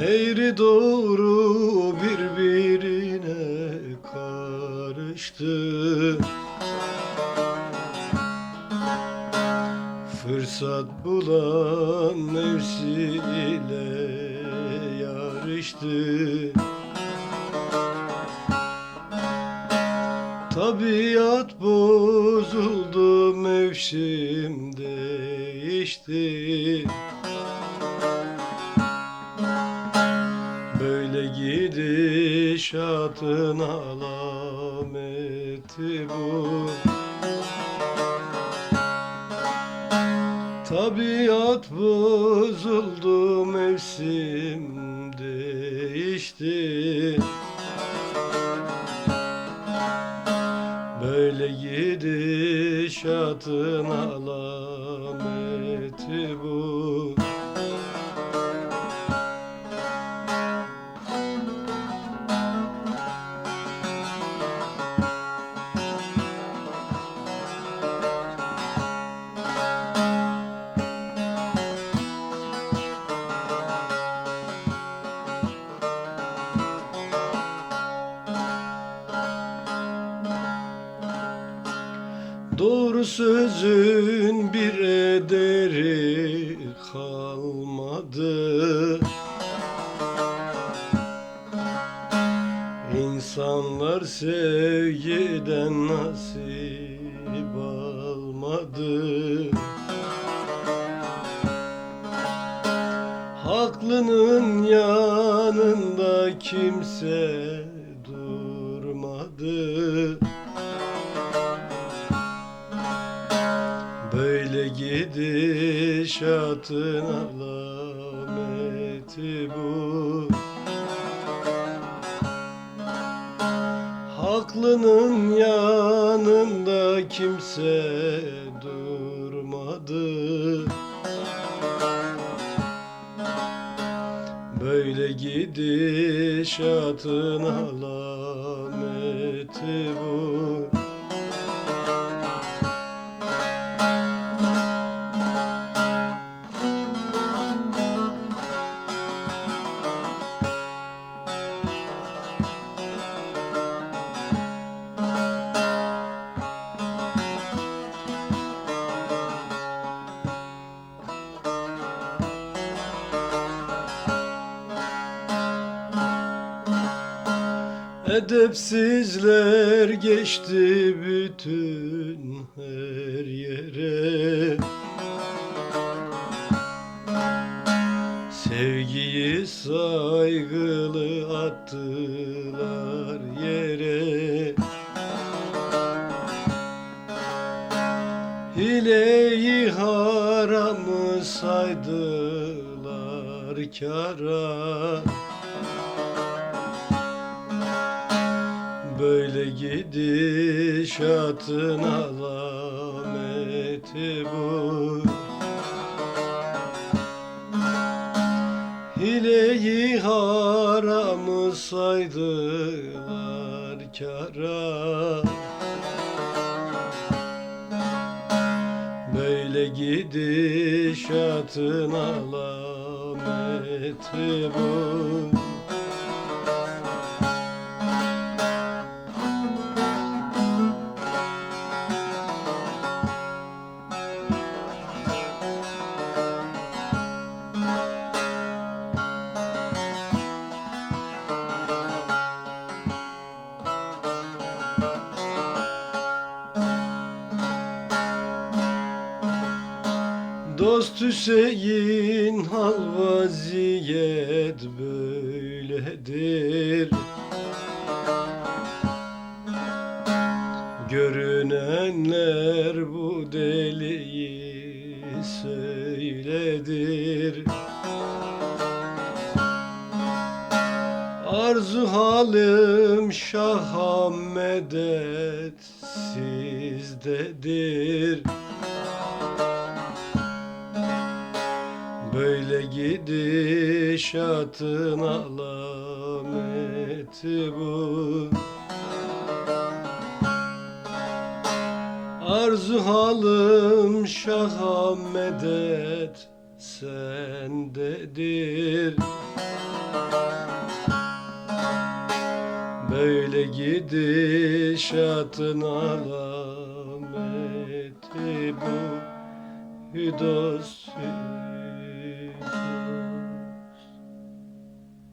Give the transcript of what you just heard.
Eğri doğru birbirine karıştı. Fırsat bulan nefsiyle yarıştı. Tabiat bozuldu mevsim değişti gidişatın alameti bu. Tabiat bozuldu mevsim değişti. Böyle gidişatın alameti bu Doğru sözün bir ederi kalmadı. İnsanlar sevgiden nasip almadı. Haklının yanında kimse Böyle gidişatın alameti bu. Haklının yanında kimse durmadı. Böyle gidişatın alameti bu Edepsizler geçti bütün her yere. Sevgiyi saygılı attılar yere. Hileyi haramı saydılar kara Böyle gidişatın alameti bu. Hileyi haramı saydılar kara Böyle gidişatın alameti bu Dost Hüseyin hal vaziyet böyledir. Görünenler bu deliyi söyledir. Arzu halim şah medet sizdedir Böyle gidişatın alameti bu. Arzu halım şaha medet sendedir. Böyle gidişatın alameti bu. Hüdası